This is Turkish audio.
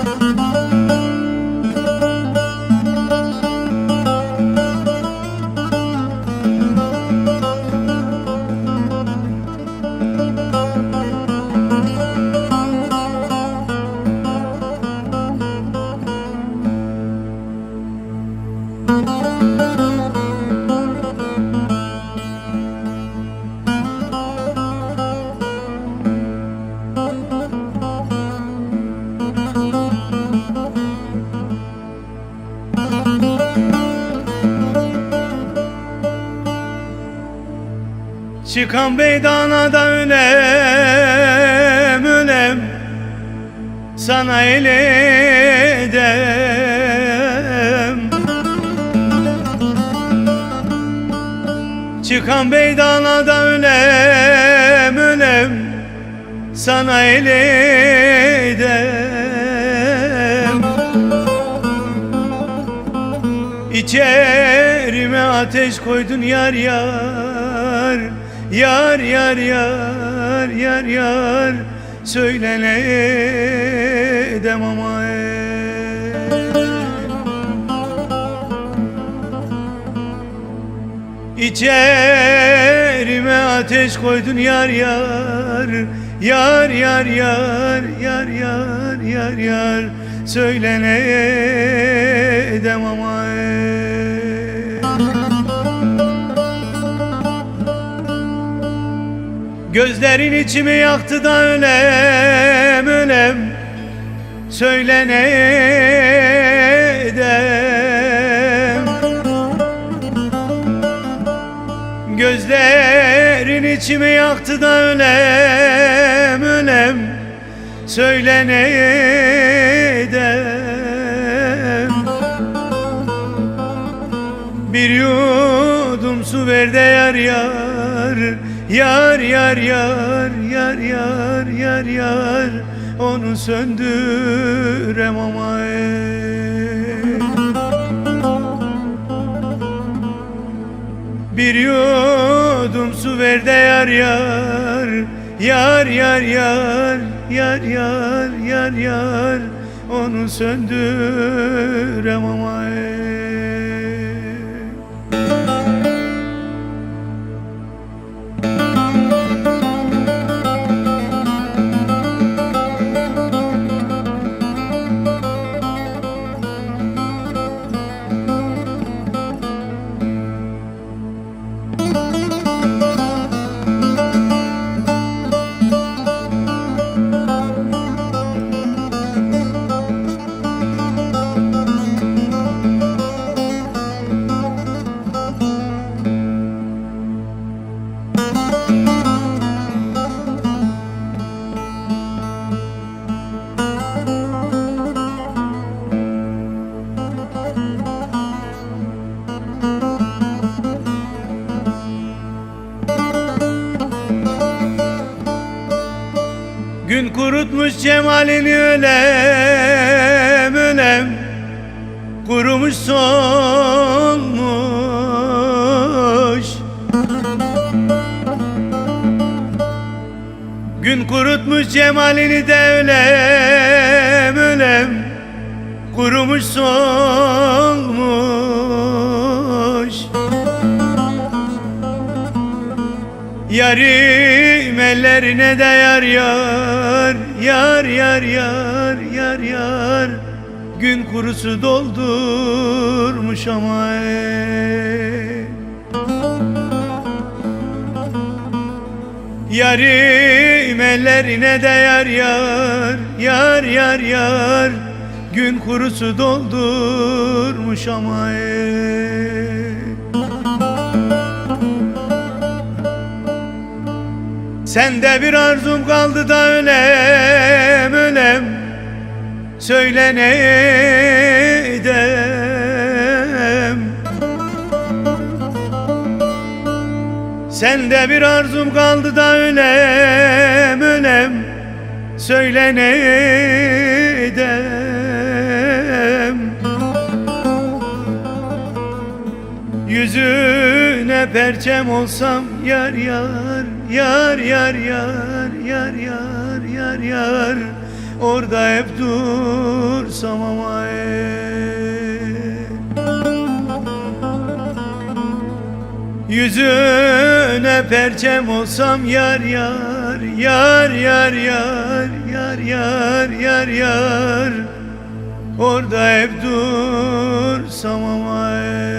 Müzik Çıkan beydana ölem ölem Sana el edem. Çıkan beydana da ölem ölem Sana el edem. İçerime ateş koydun yar yar Yar yar yar yar yar Söylene edem ama İçerime ateş koydun yar yar Yar yar yar yar yar yar yar Söylene edem ama Gözlerin içimi yaktı da ölem ölem. Söylene edem? Gözlerin içimi yaktı da ölem ölem. Söylene edem? Bir yudum su ver de yar yar Yar yar yar yar yar yar yar Onu söndürem ama Bir yudum su ver de yar yar Yar yar yar yar yar yar yar Onu söndürem ama Gün kurutmuş cemalini ölem ölem Kurumuş solmuş Gün kurutmuş cemalini de ölem ölem Kurumuş solmuş Yarim ellerine de yar yar Yar yar yar yar yar Gün kurusu doldurmuş ama ey. Yarim ellerine de yar yar Yar yar yar Gün kurusu doldurmuş ama ey. Sende bir arzum kaldı da ölem ölem. Söyle ne edem? Sende bir arzum kaldı da ölem ölem. Söyle ne edem Yüzüne perçem olsam yar yar Yar yar yar yar yar yar yar Orada hep dursam ama. Yüzüne perçem olsam yar yar Yar yar yar yar yar yar yar Orada hep dursam ama ey.